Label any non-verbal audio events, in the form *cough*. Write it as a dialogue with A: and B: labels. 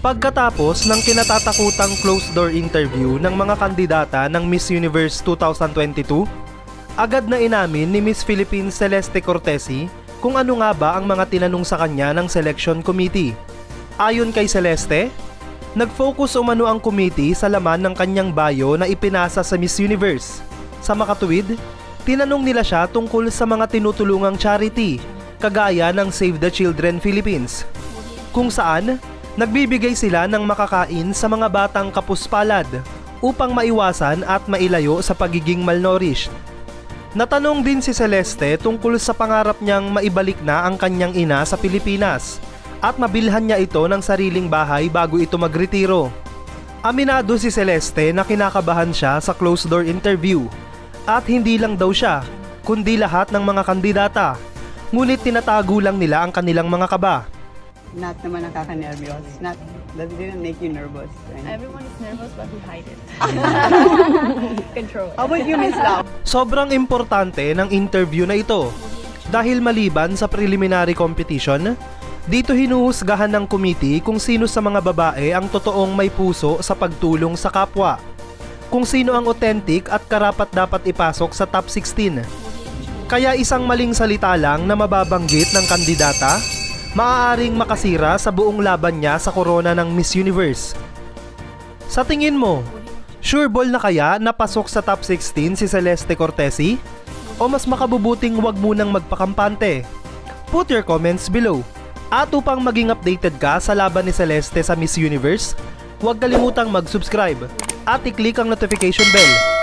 A: Pagkatapos ng kinatatakutang closed-door interview ng mga kandidata ng Miss Universe 2022, agad na inamin ni Miss Philippines Celeste Cortesi kung ano nga ba ang mga tinanong sa kanya ng selection committee. Ayon kay Celeste, nag-focus umano ang committee sa laman ng kanyang bio na ipinasa sa Miss Universe. Sa makatuwid, tinanong nila siya tungkol sa mga tinutulungang charity, kagaya ng Save the Children Philippines, kung saan nagbibigay sila ng makakain sa mga batang kapuspalad upang maiwasan at mailayo sa pagiging malnourished. Natanong din si Celeste tungkol sa pangarap niyang maibalik na ang kanyang ina sa Pilipinas at mabilhan niya ito ng sariling bahay bago ito magretiro. Aminado si Celeste na kinakabahan siya sa closed-door interview at hindi lang daw siya, kundi lahat ng mga kandidata. Ngunit tinatago lang nila ang kanilang mga kaba.
B: Not naman nakaka-nervyos. Not, that didn't make you nervous. right?
C: Everyone is nervous, but we hide it. *laughs* Control.
B: How about you, Miss Lau?
A: Sobrang importante ng interview na ito dahil maliban sa preliminary competition, dito hinuhusgahan ng committee kung sino sa mga babae ang totoong may puso sa pagtulong sa kapwa. Kung sino ang authentic at karapat dapat ipasok sa top 16. Kaya isang maling salita lang na mababanggit ng kandidata, maaaring makasira sa buong laban niya sa korona ng Miss Universe. Sa tingin mo, sure ball na kaya napasok sa top 16 si Celeste Cortesi? O mas makabubuting wag munang magpakampante? Put your comments below. At upang maging updated ka sa laban ni Celeste sa Miss Universe, huwag kalimutang mag-subscribe at i-click ang notification bell